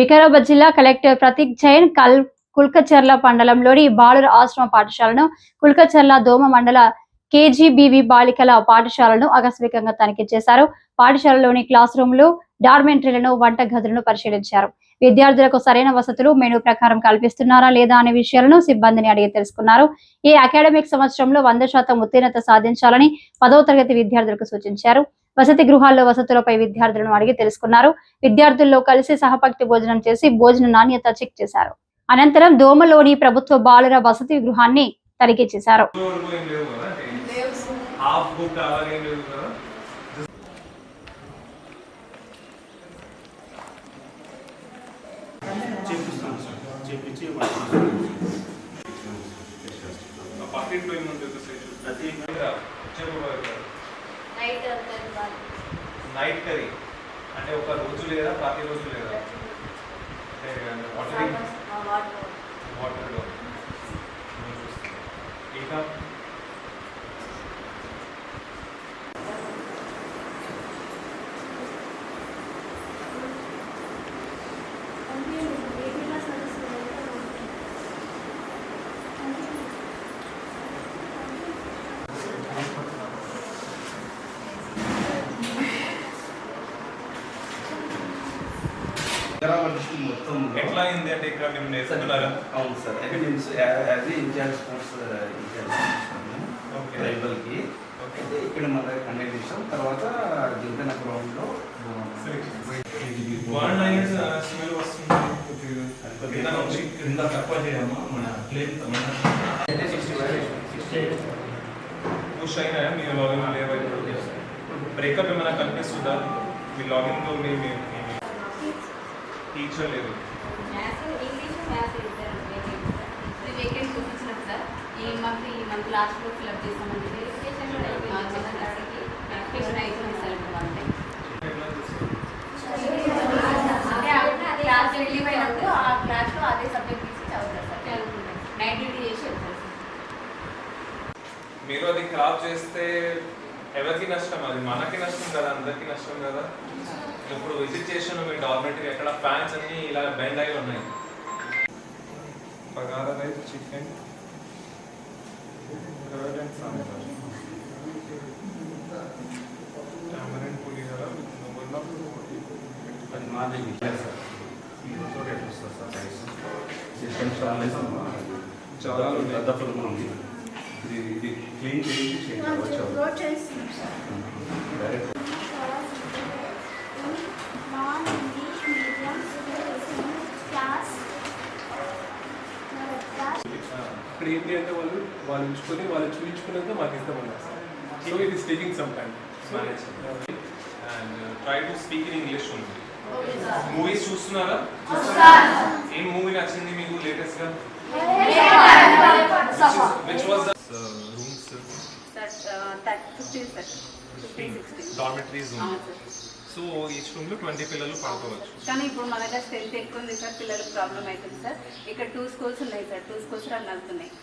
వికారాబాద్ జిల్లా కలెక్టర్ ప్రతీక్ జైన్ కల్ కుల్కచర్ల మండలంలోని బాలుర ఆశ్రమ పాఠశాలను కుల్కచర్ల దోమ మండల కేజీబీవి బాలికల పాఠశాలను ఆకస్మికంగా తనిఖీ చేశారు. పాఠశాలలోని క్లాస్ రూమ్లు డార్మెంటరీలను వంట గదులను పరిశీలించారు. విద్యార్థులకు సరైన వసతులు మెనూ ప్రకారం కల్పిస్తున్నారా లేదా అనే విషయాలను సిబ్బందిని అడిగి తెలుసుకున్నారు. ఈ అకాడమిక్ సంవత్సరంలో వంద శాతం ఉత్తీర్ణత సాధించాలని పదవ తరగతి విద్యార్థులకు సూచించారు. వసతి గృహాల్లో వసతులపై విద్యార్థులను అడిగి తెలుసుకున్నారు. విద్యార్థుల్లో కలిసి సహపక్తి భోజనం చేసి భోజన నాణ్యత చెక్ చేశారు. అనంతరం దోమలోని ప్రభుత్వ బాలుర వసతి గృహాన్ని తనిఖీ చేశారు. పక్కింట్లో ఏముంది ఒకసారి నైట్ కర్రీ. అంటే ఒక రోజు లేదా ప్రతి రోజు. లేదా మొత్తం. ఎట్లా అయింది అంటే ఇక్కడ మేము నేర్చుకున్నారా? అవును sir. Academics as in-charge sports in-charge ట్రైబల్కి. Okay. అయితే ఇక్కడ మన దగ్గర కండక్ట్ చేసాం తర్వాత జింకన గ్రౌండ్లో స్మెల్ వస్తుంది. కింద తక్కువ చేయమ్మా. మన ప్లేన్ పుష్ అయినాయా? మీ లాగిన్ లేవా? బ్రేకప్ ఏమైనా కనిపిస్తుందా? మీ లాగిన్లో మీ టీచర్ లేదు ఈ మంత్ ఈ మంత్ లాస్ట్లో ఫిల్అప్ చేస్తామండి. వెరిఫికేషన్ కూడా అయిపోయింది. వెరిఫికేషన్ అయిపోయింది సార్ ఇప్పుడు అంతే ఎట్లా చేస్తారు? అంటే ఆ క్లాస్ రిలీవ్ అయినప్పుడు ఆ క్లాస్లో అదే సబ్జెక్ట్ తీసి చదువుతారు సార్. చదువుకుంటారు నైట్ డ్యూటీ చేసి వెళ్తారు సార్ మీరు అది క్రాప్ చేస్తే ఎవరికి నష్టం? అది మనకి నష్టం కదా అందరికి నష్టం కదా. ఇప్పుడు విజిట్ చేసిన మీ డార్మెంటరీ ఎక్కడ ఫ్యాన్స్ అన్ని ఇలా బెండ్ అయి ఉన్నాయి. Bagara rice chicken curd and sambar. Tamarind pulihora నువ్వుల అది చాలా చాలా ఉంది ఇది ఇది క్లీన్ చేసి చేయించవచ్చు direct non English medium class ఇక్కడ ఏంటి అంటే వాళ్ళు వాళ్ళు ఉంచుకొని వాళ్ళు చూపించుకున్నాక మాకు ఇస్తామన్నారు so it is taking some time and try to speak in English ఉంది మూవీస్ చూస్తున్నారా? ఏం మూవీ నచ్చింది మీకు లేటెస్ట్గా? Which was the rooms sir sir fifteen sixteen dormitories room అవును sir so each room twenty పిల్లలు పడుకోవచ్చు. కానీ ఇప్పుడు మన దగ్గర స్ట్రెంత్ ఎక్కువ ఉంది సార్ పిల్లలకు ప్రాబ్లం అవుతుంది సార్. ఇక్కడ టూ స్కూల్స్ ఉన్నాయి సార్ టూ స్కూల్స్ రన్ అవుతున్నాయి.